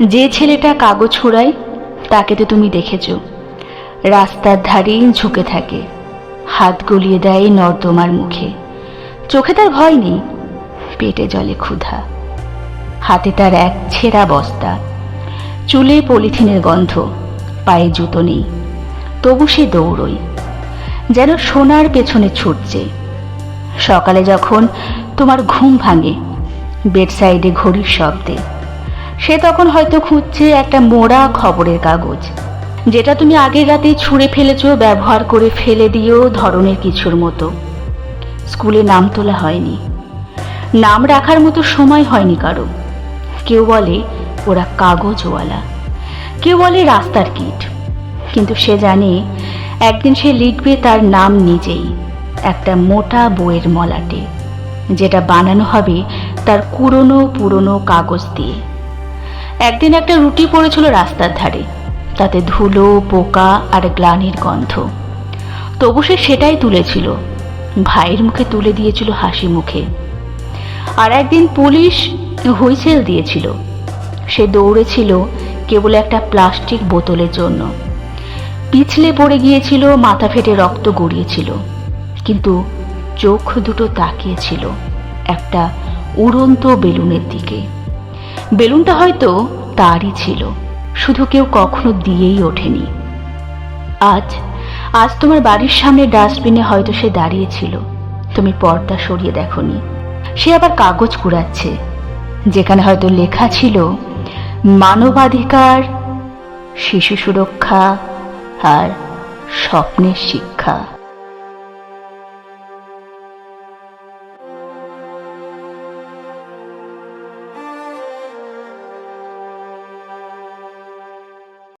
যে ছেলেটা কাগজ ছোড়ায় তাকে তো তুমি দেখেছ। রাস্তার ধারে ঝুঁকে থাকে, হাত গলিয়ে দেয় নর্দমার মুখে। চোখে তার ভয় নেই, পেটে জলে ক্ষুধা। হাতে তার এক ছেঁড়া বস্তা। চুলে পলিথিনের গন্ধ, পায়ে জুতো নেই, তবু সে দৌড়ই যেন সোনার পেছনে ছুটছে। সকালে যখন তোমার ঘুম ভাঙে বেড সাইডে ঘড়ির শব্দে সে তখন হয়তো খুঁজছে একটা মোড়া খবরের কাগজ, যেটা তুমি আগের রাতেই ছুঁড়ে ফেলেছ, ব্যবহার করে ফেলে দিও ধরনের কিছুর মতো। স্কুলে নাম তোলা হয়নি। নাম রাখার মতো সময় হয়নি কারও। কেউ বলে, ওরা কাগজওয়ালা। কেউ বলে, রাস্তার কিট। কিন্তু সে জানে, একদিন সে লিখবে তার নাম নিজেই, একটা মোটা বইয়ের মলাটে, যেটা বানানো হবে তার পুরনো পুরনো কাগজ দিয়ে। একদিন একটা রুটি পড়েছিল রাস্তার ধারে। তাতে ধুলো, পোকা আর গ্লানির গন্ধ। তবু সে সেটাই তুলেছিল। ভাইয়ের মুখে তুলে দিয়েছিল হাসি মুখে। আর একদিন পুলিশ হুইসেল দিয়েছিল। সে দৌড়েছিল কেবল একটা প্লাস্টিক বোতলের জন্য। পিছলে পড়ে গিয়েছিল, মাথা ফেটে রক্ত গড়িয়েছিল। কিন্তু চোখ দুটো তাকিয়েছিল একটা উড়ন্ত বেলুনের দিকে। বেলুনটা হয়তো তারই ছিল। শুধু কেউ কখনো দিয়েই ওঠেনি। আজ আজ তোমার বাড়ির সামনে ডাস্টবিনে হয়তো সে দাঁড়িয়েছিল। তুমি পর্দা সরিয়ে দেখনি। সে আবার কাগজ কুড়াচ্ছে। যেখানে হয়তো লেখা ছিল, মানবাধিকার, শিশু সুরক্ষা আর স্বপ্নের শিক্ষা।